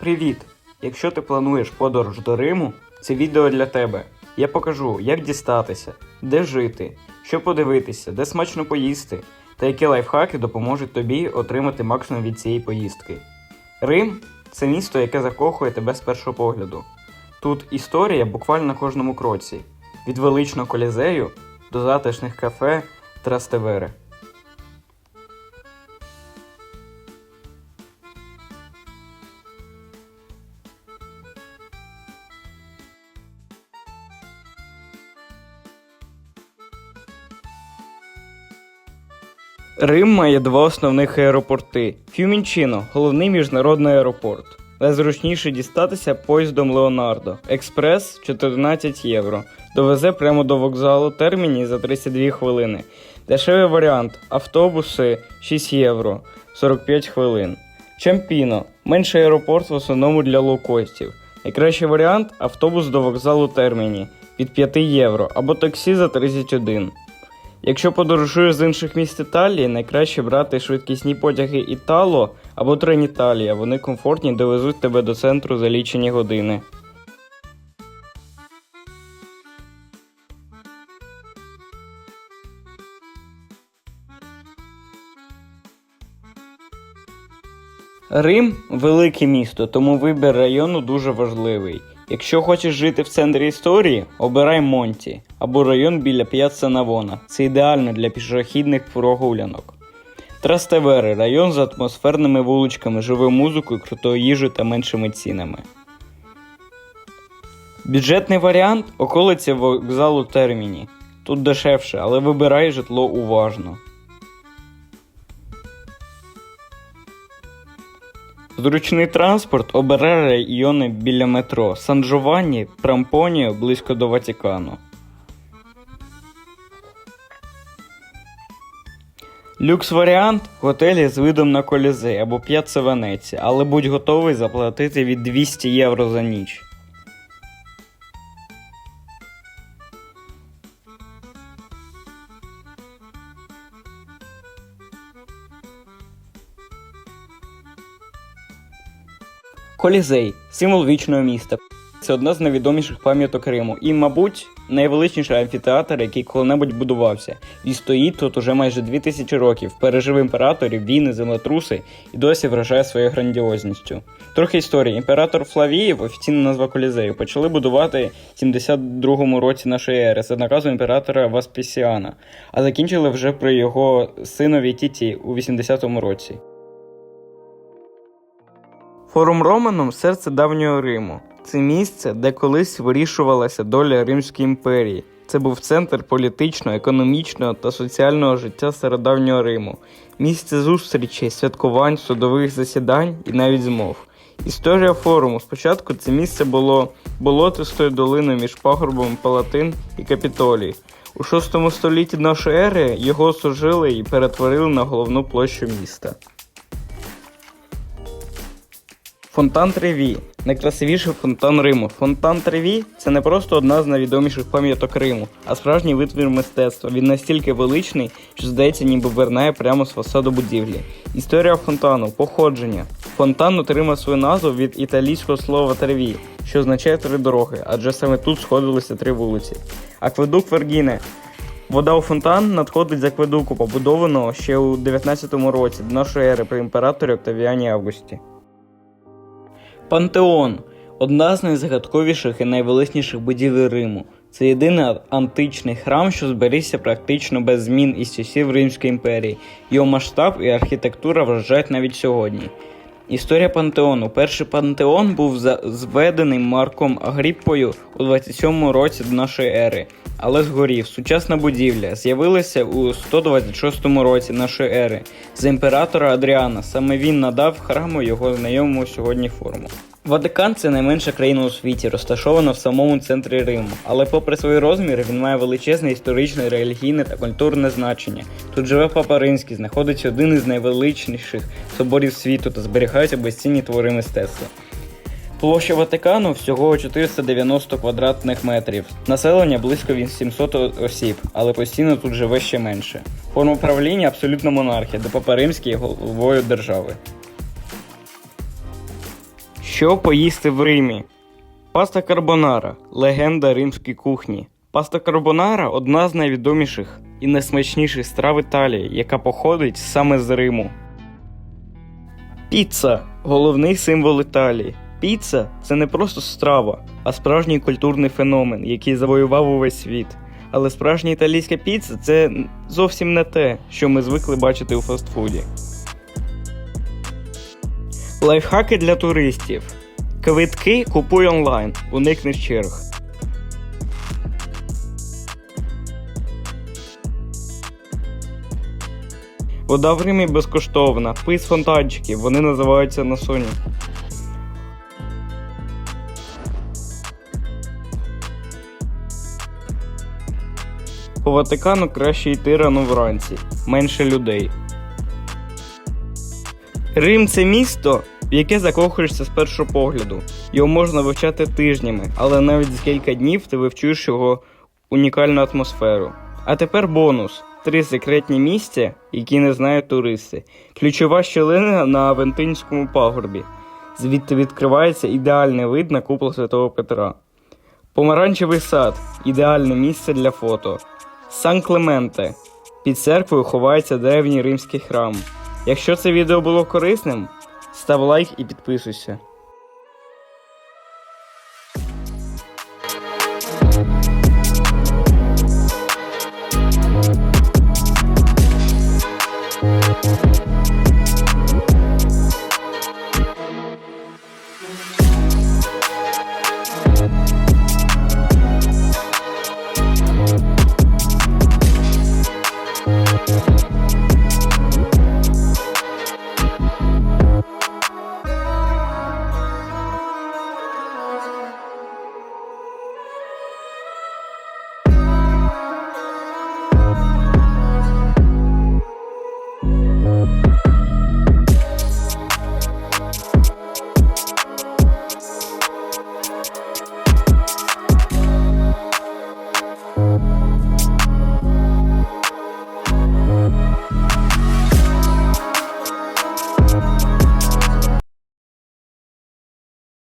Привіт! Якщо ти плануєш подорож до Риму, це відео для тебе. Я покажу, як дістатися, де жити, що подивитися, де смачно поїсти, та які лайфхаки допоможуть тобі отримати максимум від цієї поїздки. Рим це місто, яке закохує тебе з першого погляду. Тут історія буквально на кожному кроці: від величного колізею до затишних кафе Трастевери. Рим має два основних аеропорти: Фюмінчино головний міжнародний аеропорт. Найзручніше дістатися поїздом Леонардо. Експрес 14 євро. Довезе прямо до вокзалу терміні за 32 хвилини. Дешевий варіант автобуси 6 євро 45 хвилин. Чампіно менший аеропорт в основному для лоукостів. Найкращий варіант автобус до вокзалу терміні від 5 євро або таксі за 31. Якщо подорожуєш з інших міст Італії, найкраще брати швидкісні потяги Італо або Треніталія. Вони комфортні довезуть тебе до центру за лічені години. Рим велике місто, тому вибір району дуже важливий. Якщо хочеш жити в центрі історії, обирай Монті або район біля П'яцца Навона. Це ідеально для пішохідних прогулянок. Трастевери район з атмосферними вуличками, живою музикою, крутою їжею та меншими цінами. Бюджетний варіант околиця вокзалу терміні. Тут дешевше, але вибирай житло уважно. Зручний транспорт обере райони біля метро Сан Джованні, Прампоніо близько до Ватикану. Люкс варіант готелі з видом на колізей або П'яцца Венеція, але будь готовий заплатити від 200 євро за ніч. Колізей символ вічного міста. Це одна з найвідоміших пам'яток Риму і, мабуть, найвеличніший амфітеатр, який коли-небудь будувався. І стоїть тут уже майже 2000 років, пережив імператорів, війни, землетруси і досі вражає своєю грандіозністю. Трохи історії. Імператор Флавіїв, офіційна назва Колізею, почали будувати в 72-му році нашої ери за наказом імператора Васпісіана, а закінчили вже при його синові Тіті у 80-му році. Форум Романом серце давнього Риму. Це місце, де колись вирішувалася доля Римської імперії. Це був центр політичного, економічного та соціального життя стародавнього Риму, місце зустрічей, святкувань, судових засідань і навіть змов. Історія форуму. Спочатку це місце було болотистою долиною між пагорбом Палатин і Капітолій. У VI столітті нашої ери його сужили і перетворили на головну площу міста. Фонтан Треві найкрасивіший фонтан Риму. Фонтан Треві це не просто одна з найвідоміших пам'яток Риму, а справжній витвір мистецтва. Він настільки величний, що здається, ніби вернає прямо з фасаду будівлі. Історія фонтану, походження. Фонтан отримав свою назву від італійського слова треві, що означає три дороги, адже саме тут сходилися три вулиці. Акведук Вергіне. Вода у фонтан надходить з акведуку, побудованого ще у 19 році до нашої ери при імператорі Октавіані Августі. Пантеон одна з найзагадковіших і найвеличніших будівель Риму. Це єдиний античний храм, що зберігся практично без змін із часів Римської імперії. Його масштаб і архітектура вражають навіть сьогодні. Історія пантеону. Перший пантеон був зведений Марком Агріппою у 27 році до нашої ери, але згорів. Сучасна будівля з'явилася у 126 році нашої ери за імператора Адріана. Саме він надав храму його знайомому сьогодні форму. Ватикан це найменша країна у світі, розташована в самому центрі Риму. Але попри свої розміри, він має величезне історичне, релігійне та культурне значення. Тут живе Папа Римський, знаходиться один із найвеличніших соборів світу та зберігаються безцінні твори мистецтва. Площа Ватикану всього 490 квадратних метрів. Населення близько 800 осіб, але постійно тут живе ще менше. Форма правління абсолютно монархія, де Папа Римський головою держави. Що поїсти в Римі? Паста карбонара легенда римської кухні. Паста карбонара одна з найвідоміших і найсмачніших страв Італії, яка походить саме з Риму. Піца головний символ Італії. Піца це не просто страва, а справжній культурний феномен, який завоював увесь світ. Але справжня італійська піца це зовсім не те, що ми звикли бачити у фастфуді. Лайфхаки для туристів. Квитки купуй онлайн, уникни черг. Вода в Римі безкоштовна, пий з фонтанчиків, вони називаються на соні. По Ватикану краще йти рано вранці, менше людей. Рим це місто, в яке закохуєшся з першого погляду. Його можна вивчати тижнями, але навіть за кілька днів ти вивчуєш його унікальну атмосферу. А тепер бонус: три секретні місця, які не знають туристи. Ключова щілина на Авентинському пагорбі. Звідти відкривається ідеальний вид на купол Святого Петра. Помаранчевий сад ідеальне місце для фото. Сан Клементе. Під церквою ховається древній римський храм. Якщо це відео було корисним, став лайк і підписуйся.